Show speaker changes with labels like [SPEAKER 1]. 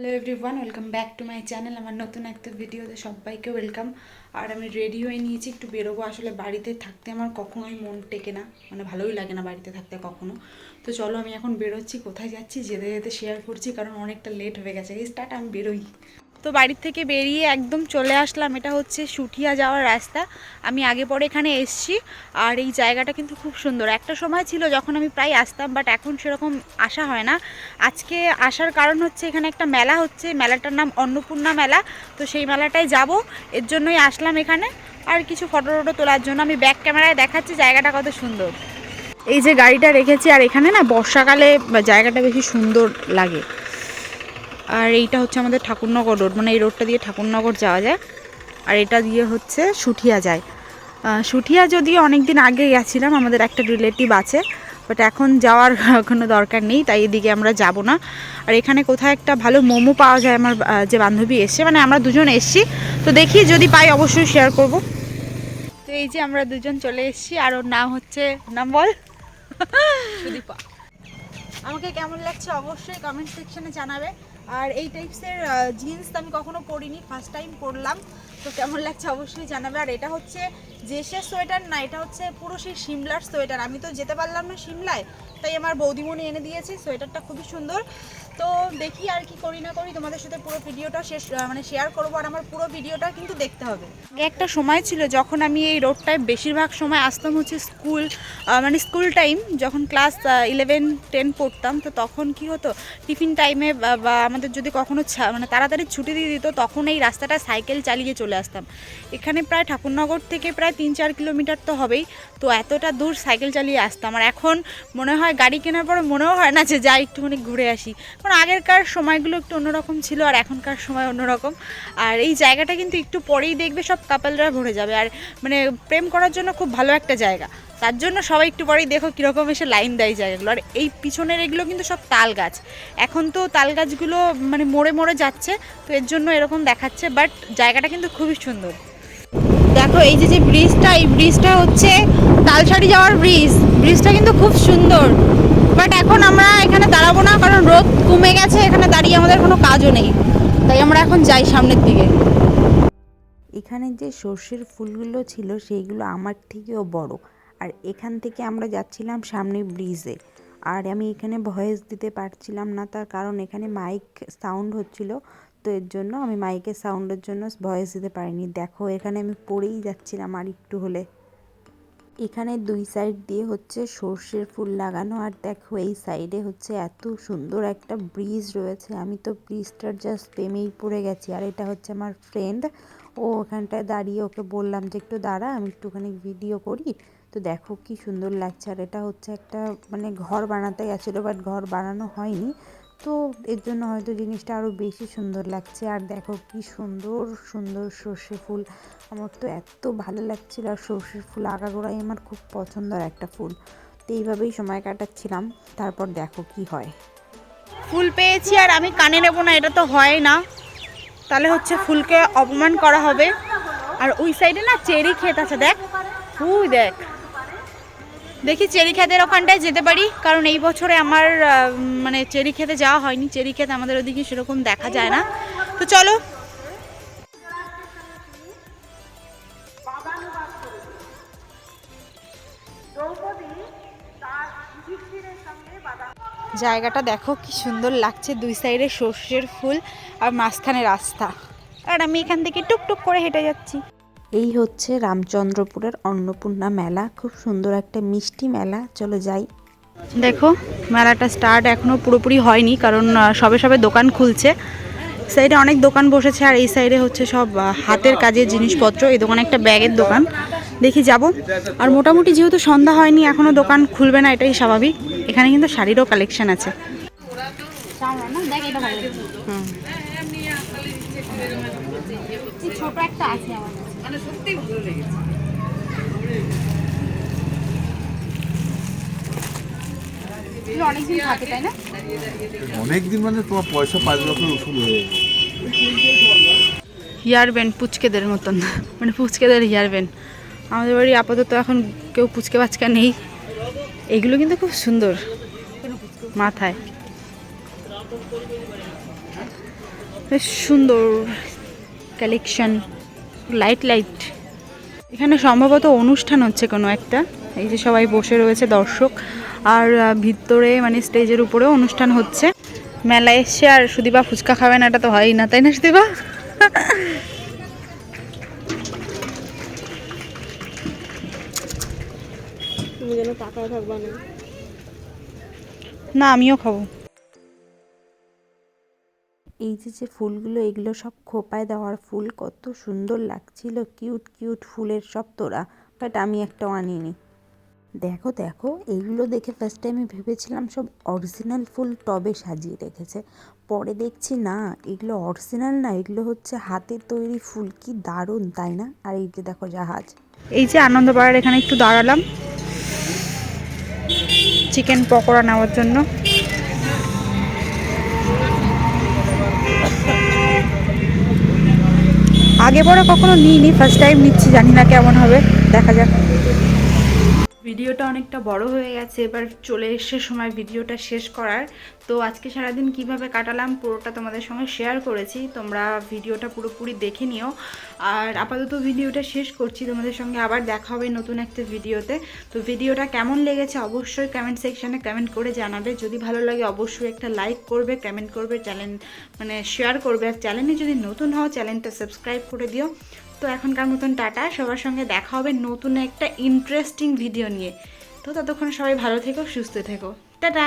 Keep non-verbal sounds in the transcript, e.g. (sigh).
[SPEAKER 1] Hello everyone welcome back to my channel আমার নতুন একটা ভিডিওতে সবাইকে ওয়েলকাম আর আমি রেডি হয়ে নিয়েছি একটু বেরোবো। আসলে বাড়িতে থাকতে আমার কখনোই মন টেকে না। মানে ভালোই লাগে না বাড়িতে থাকতে কখনো। তো চলো আমি এখন বেরোচ্ছি, কোথায় যাচ্ছি? যেতে যেতে শেয়ার করছি, কারণ অনেকটা লেট হয়ে গেছে। এই স্টার্ট আমি বেরোই। তো বাড়ির থেকে বেরিয়ে একদম চলে আসলাম। এটা হচ্ছে সুঠিয়া যাওয়ার রাস্তা। আমি আগে পরে এখানে এসছি আর এই জায়গাটা কিন্তু খুব সুন্দর। একটা সময় ছিল যখন আমি প্রায় আসতাম বাট এখন সেরকম আসা হয় না। আজকে আসার কারণ হচ্ছে এখানে একটা মেলা হচ্ছে। মেলাটার নাম অন্নপূর্ণা মেলা। তো সেই মেলাটায় যাব। এর জন্যই আসলাম এখানে। আর কিছু ফটো টটো তোলার জন্য আমি ব্যাক ক্যামেরায় দেখাচ্ছি। জায়গাটা কত সুন্দর। এই যে গাড়িটা রেখেছি, আর এখানে না বর্ষাকালে জায়গাটা বেশি সুন্দর লাগে। আর এইটা হচ্ছে আমাদের ঠাকুরনগর রোড মানে এই রোডটা দিয়ে ঠাকুরনগর যাওয়া যায়। আর এটা দিয়ে হচ্ছে সুঠিয়া যায়। সুঠিয়া যদিও অনেক দিন আগে গেছিলাম আমাদের একটা রিলেটিভ আছে বাট এখন যাওয়ার (laughs) কোনো দরকার নেই তাই এদিকে আমরা যাব না। আর এখানে কোথায় একটা ভালো মোমো পাওয়া যায় আমার যে বান্ধবী এসছে মানে আমরা দুজন এসছি তো দেখি যদি পাই অবশ্যই শেয়ার করব। তো এই যে আমরা দুজন চলে এসেছি আর ওর নাম হচ্ছে নাম বল। সুদীপা। আমাকে কেমন লাগছে অবশ্যই কমেন্ট সেকশনে জানাবে। আর এই টাইপসের জিন্স আমি কখনো পরিনি ফার্স্ট টাইম পরলাম। তো কেমন লাগছে অবশ্যই জানাবে। আর এটা হচ্ছে জেসের সোয়েটার না, এটা হচ্ছে পুরো সেই সিমলার সোয়েটার। আমি তো যেতে পারলাম না সিমলায়, তাই আমার বৌদিমণি এনে দিয়েছে। সোয়েটারটা খুবই সুন্দর। তো দেখি আর কি করি না করি, তোমাদের সাথে পুরো ভিডিওটা শেষ মানে শেয়ার করব আর আমার পুরো ভিডিওটা কিন্তু দেখতে হবে। একটা সময় ছিল যখন আমি এই রোডটায় বেশিরভাগ সময় আসতাম হচ্ছে স্কুল মানে স্কুল টাইম যখন ক্লাস ইলেভেন টেন পড়তাম, তো তখন কি হতো টিফিন টাইমে বা আমাদের যদি কখনো মানে তাড়াতাড়ি ছুটি দিয়ে দিত, তখন এই রাস্তাটা সাইকেল চালিয়ে চলে আসতাম। এখানে প্রায় ঠাকুরনগর থেকে প্রায় তিন চার কিলোমিটার তো হবেই, তো এতটা দূর সাইকেল চালিয়ে আসতাম। আর এখন মনে হয় গাড়ি কেনার পরে মনেও হয় না যে যাই, একটুখানি ঘুরে আসি। কারণ আগেরকার সময়গুলো একটু অন্যরকম ছিল আর এখনকার সময় অন্যরকম। আর এই জায়গাটা কিন্তু একটু পরেই দেখবে সব কাপলরা ভরে যাবে। আর মানে প্রেম করার জন্য খুব ভালো একটা জায়গা। তার জন্য সবাই একটু পরেই দেখো কীরকম এসে লাইন দেয় জায়গাগুলো। আর এই পিছনের এগুলো কিন্তু সব তাল গাছ। এখন তো তাল গাছগুলো মানে মরে মরে যাচ্ছে, তো এর জন্য এরকম দেখাচ্ছে বাট জায়গাটা কিন্তু খুবই সুন্দর। দেখো এই যে যে ব্রিজটা, এই ব্রিজটা হচ্ছে তালসারি যাওয়ার ব্রিজ। ব্রিজটা কিন্তু খুব সুন্দর। বাট এখন আমরা এখানে দাঁড়াবো না, কারণ রোদ কমে গেছে, এখানে দাঁড়িয়ে আমাদের কোনো কাজও নেই। তাই আমরা এখন যাই সামনের দিকে।
[SPEAKER 2] এখানে যে সর্ষের ফুলগুলো ছিল, সেইগুলো আমার থেকেও বড়। আর এখান থেকে আমরা যাচ্ছিলাম সামনে ব্রিজে। আর আমি এখানে ভয়েস দিতে পারছিলাম না, তার কারণ এখানে মাইক সাউন্ড হচ্ছিল। তো এর জন্য আমি মাইকের সাউন্ডের জন্য ভয়েস দিতে পারিনি। দেখো, এখানে আমি পড়েই যাচ্ছিলাম আর একটু হলে। এখানে দুই সাইড দিয়ে হচ্ছে সর্ষের ফুল লাগানো আর দেখো এই সাইডে হচ্ছে এত সুন্দর একটা ব্রিজ রয়েছে। আমি তো ব্রিজটার জাস্ট প্রেমেই পড়ে গেছি। আর এটা হচ্ছে আমার ফ্রেন্ড ও ওখানটায় দাঁড়িয়ে ওকে বললাম যে, একটু দাঁড়া, আমি একটুখানি ভিডিও করি। তো দেখো কি সুন্দর লাগছে। আর এটা হচ্ছে একটা মানে ঘর বানাতে গেছিল বাট ঘর বানানো হয়নি। তো এর জন্য হয়তো জিনিসটা আরও বেশি সুন্দর লাগছে। আর দেখো কি সুন্দর সুন্দর সর্ষে ফুল। আমার তো এত ভালো লাগছিল আর সর্ষের ফুল, আগাগোড়াই আমার খুব পছন্দের একটা ফুল। তো এইভাবেই সময় কাটাচ্ছিলাম। তারপর দেখো কি হয়।
[SPEAKER 1] ফুল পেয়েছি আর আমি কানে নেব না, এটা তো হয় না। তাহলে হচ্ছে ফুলকে অপমান করা হবে। আর ওই সাইডে না চেরি ক্ষেত আছে, দেখ। হুই দেখ। দেখি চেরি ক্ষেতের ওখানটায় যেতে পারি, কারণ এই বছরে আমার মানে চেরি খেতে যাওয়া হয়নি, চেরি ক্ষেত আমাদের ওদিকে সেরকম দেখা যায় না। তো চলো। জায়গাটা দেখো কি সুন্দর লাগছে, দুই সাইডে সর্ষের ফুল আর মাঝখানে রাস্তা। আর আমি এখান থেকে টুকটুক করে হেঁটে যাচ্ছি।
[SPEAKER 2] এই হচ্ছে রামচন্দ্রপুরের অন্নপূর্ণা মেলা। খুব সুন্দর একটা মিষ্টি মেলা। চলো যাই।
[SPEAKER 1] দেখো মেলাটা স্টার্ট এখনও পুরোপুরি হয়নি কারণ সবে সবে দোকান খুলছে। সাইডে অনেক দোকান বসেছে আর এই সাইডে হচ্ছে সব হাতের কাজের জিনিসপত্র। এই দোকানে একটা ব্যাগের দোকান। দেখি যাব। আর মোটামুটি যেহেতু সন্ধ্যা হয়নি এখনও দোকান খুলবে না এটাই স্বাভাবিক। এখানে কিন্তু শাড়িরও কালেকশন আছে। হুম। ছোট একটা আছে আমার অনেকদিন থাকে তাই না?
[SPEAKER 3] অনেকদিন মানে তোমার পয়সা পাঁচ বছর উসুল হয়ে
[SPEAKER 1] হেয়ার ব্যান্ড পুচকেদের মতন। মানে পুচকেদের হেয়ার ব্যান্ড। আমাদের বাড়ি আপাতত এখন কেউ পুচকে বাচকা নেই। এগুলো কিন্তু খুব সুন্দর মাথায়। বেশ সুন্দর কালেকশন লাইট লাইট এখানে সম্ভবত অনুষ্ঠান হচ্ছে কোনো একটা। এই যে সবাই বসে রয়েছে দর্শক। আর ভিতরে মানে স্টেজের উপরেও অনুষ্ঠান হচ্ছে। মেলায় এসছে আর সুদীপা ফুচকা খাবে না এটা তো হয়ই না তাই না সুদীপা? না আমিও খাব।
[SPEAKER 2] এই যে যে ফুলগুলো, এগুলো সব খোপায় দেওয়ার ফুল, কত সুন্দর লাগছিল। কিউট কিউট ফুলের সব তোরা বাট আমি একটাও আনিনি। দেখো দেখো, এইগুলো দেখে ফার্স্ট টাইমে ভেবেছিলাম সব অরিজিনাল ফুল টবে সাজিয়ে রেখেছে। পরে দেখছি না, এগুলো অরিজিনাল না, এগুলো হচ্ছে হাতের তৈরি ফুল। কি দারুণ, তাই না? আর এই যে দেখো জাহাজ।
[SPEAKER 1] এই যে আনন্দপাড়ার এখানে একটু দাঁড়ালাম। চিকেন পকোড়া নেওয়ার জন্য। আগে পরে কখনো নিইনি ফার্স্ট টাইম নিচ্ছি জানি না কেমন হবে দেখা যাক। ভিডিওটা অনেকটা বড় হয়ে গেছে, এবার চলে এসে সময় ভিডিওটা শেষ করার। তো আজকে সারাদিন কীভাবে কাটালাম পুরোটা তোমাদের সঙ্গে শেয়ার করেছি, তোমরা ভিডিওটা পুরোপুরি দেখে নিও। আর আপাতত ভিডিওটা শেষ করছি, তোমাদের সঙ্গে আবার দেখা হবে নতুন একটা ভিডিওতে। তো ভিডিওটা কেমন লেগেছে অবশ্যই কমেন্ট সেকশানে কমেন্ট করে জানাবে। যদি ভালো লাগে অবশ্যই একটা লাইক করবে কমেন্ট করবে চ্যানেল মানে শেয়ার করবে। আর চ্যানেলে যদি নতুন হও চ্যানেলটা সাবস্ক্রাইব করে দিও। তো এখনকার মতন টাটা, সবার সঙ্গে দেখা হবে নতুন একটা ইন্টারেস্টিং ভিডিও নিয়ে। তো ততক্ষণ সবাই ভালো থেকো, সুস্থ থেকো। টাটা!